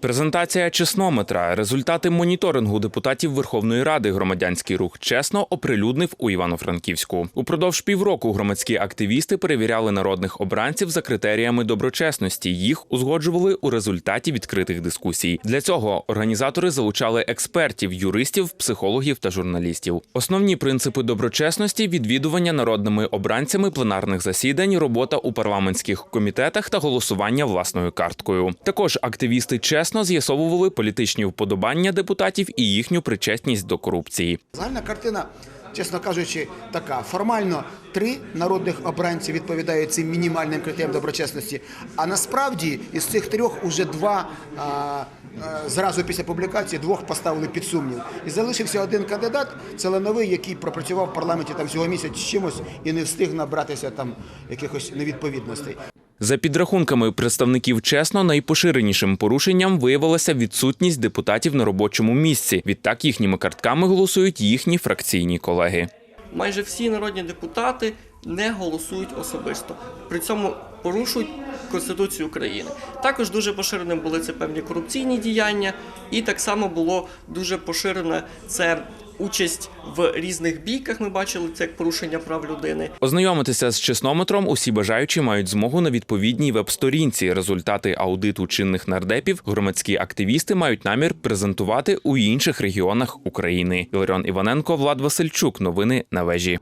Презентація чеснометра. Результати моніторингу депутатів Верховної Ради громадянський рух чесно оприлюднив у Івано-Франківську. Упродовж півроку громадські активісти перевіряли народних обранців за критеріями доброчесності. Їх узгоджували у результаті відкритих дискусій. Для цього організатори залучали експертів, юристів, психологів та журналістів. Основні принципи доброчесності відвідування народними обранцями пленарних засідань, робота у парламентських комітетах та голосування власною карткою. Також активісти чесно з'ясовували політичні вподобання депутатів і їхню причетність до корупції. Загальна картина, чесно кажучи, така. Формально три народних обранці відповідають цим мінімальним критеріям доброчесності. А насправді із цих трьох уже два а, зразу після публікації двох поставили під сумнів. І залишився один кандидат, це Леновий, який пропрацював в парламенті там всього місяць чимось і не встиг набратися там якихось невідповідностей. За підрахунками представників чесно, найпоширенішим порушенням виявилася відсутність депутатів на робочому місці. Відтак їхніми картками голосують їхні фракційні колеги. майже всі народні депутати не голосують особисто. При цьому порушують Конституцію України. Також дуже поширеним були це певні корупційні діяння, і так само було дуже поширене це участь в різних бійках. Ми бачили це як порушення прав людини. Ознайомитися з чеснометром усі бажаючі мають змогу на відповідній веб-сторінці. Результати аудиту чинних нардепів громадські активісти мають намір презентувати у інших регіонах України. Іларіон Іваненко, Влад Васильчук. Новини на вежі.